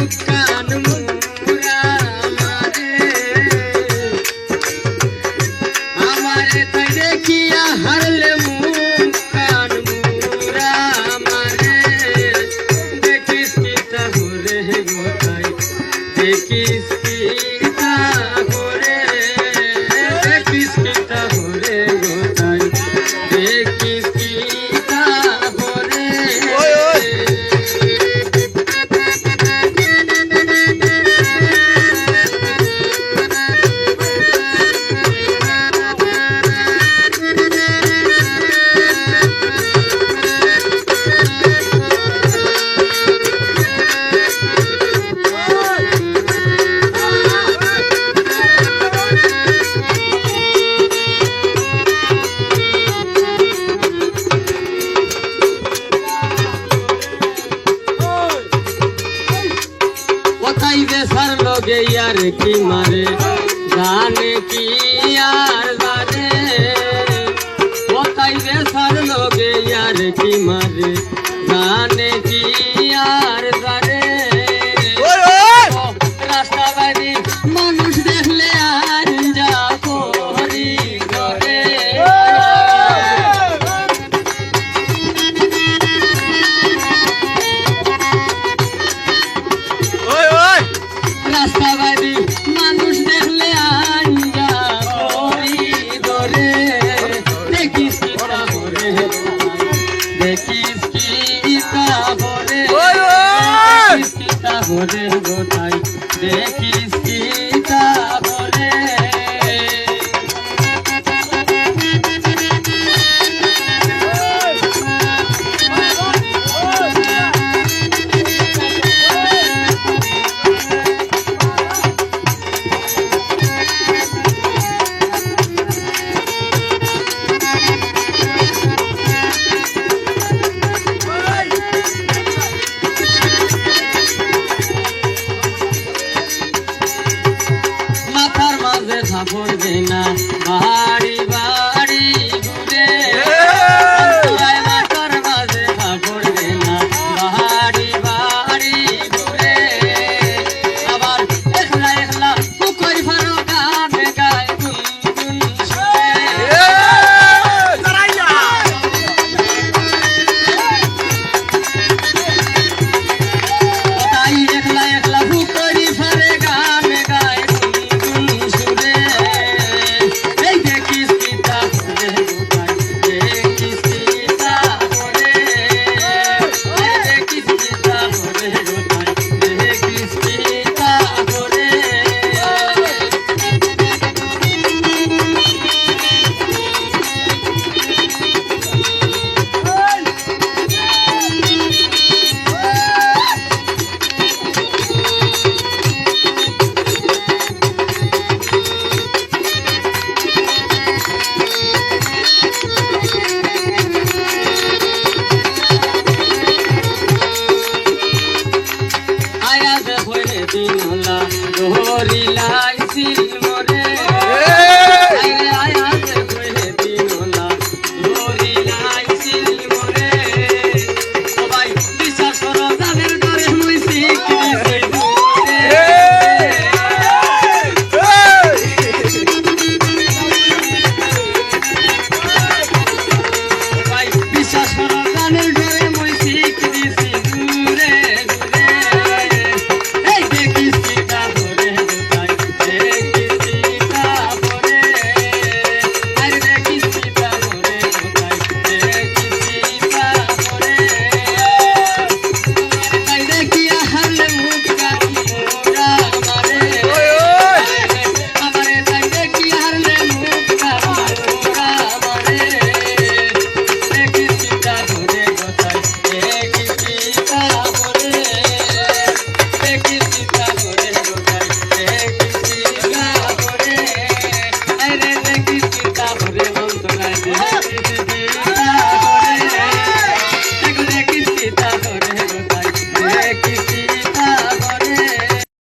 ಮುಕ್ತಾನ লাগে আর কি মারে জানে কি আর জানে। কোথায় বেসার লগে আর কি মারে জানে কি আর জানে। ওদের গোথায় দেখিস ধরা পড়বে না Thank you.